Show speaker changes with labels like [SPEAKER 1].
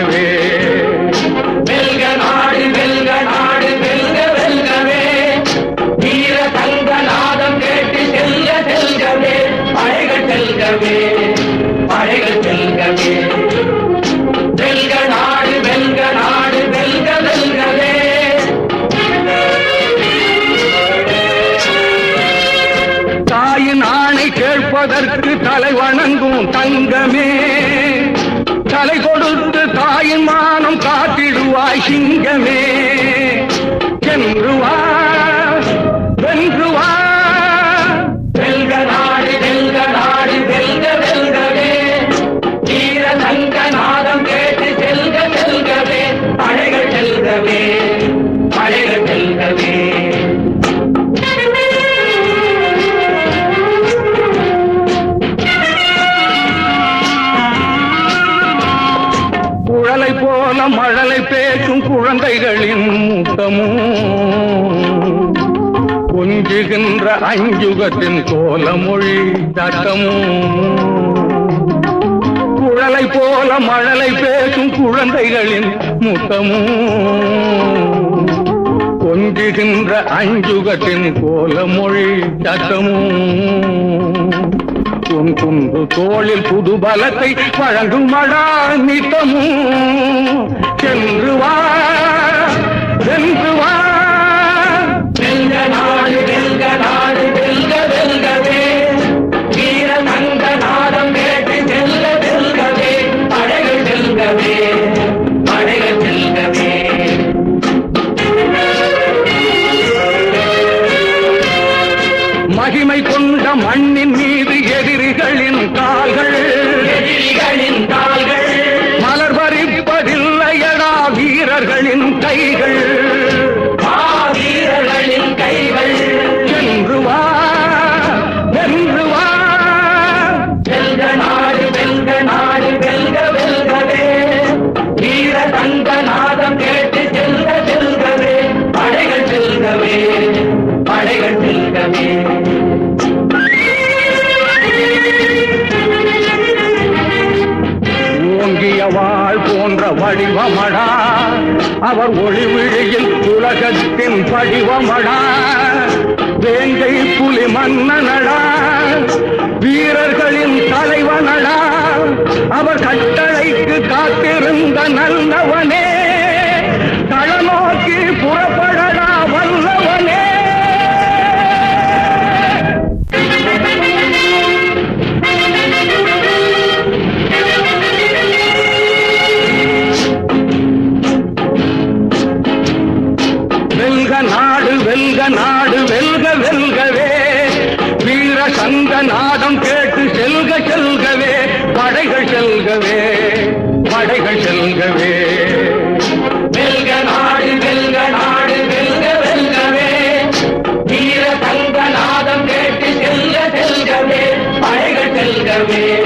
[SPEAKER 1] வெல்கவே. வெல்க நாடு வெல்க நாடு வெல்க வெல்கவே. வீர சங்க நாதம் கேட்டு செல்க செல்கவே. படைகள் செல்கவே படைகள் செல்கவே. வெல்க நாடு வெல்க நாடு வெல்க வெல்கவே. தாயின் ஆணை கேட்பதற்கு தலை வணங்கும் தங்கமே. தலை கொடுத்து தாயின் மானம் காத்திடுவாய் சிங்கமே. சென்று மழலை பேசும் குழந்தைகளின் முத்தமும் கொஞ்சுகின்ற அஞ்சுகத்தின் கோலமொழி சட்டமும் குழலை போல மழலை பேசும் குழந்தைகளின் முத்தமும் கொஞ்சுகின்ற அஞ்சுகத்தின் கோலமொழி சட்டமும் உன் குன்று தோளில் புது பலத்தை வழங்கும் மழா நித்தமும் சென்று வா. சென்று வா மகிமை கொண்ட மண்ணின் கால்கள். எதிரிகளின் கால்கள். மலர் பறிப்பதில்லையடா வீரர்களின் கைகள் வடிவமடா. அவர் ஒளிவிழியில் உலகத்தின் படிவமடா வேங்கை புலி மன்னனடா அந்த நாதம் கேட்டு செல்க செல்கவே. படைகள் செல்கவே படைகள் செல்கவே. வெல்க நாடு வெல்க நாடு வெல்க வெல்கவே. வீர தங்க நாதம் கேட்டு செல்க செல்கவே. படைகள் செல்கவே.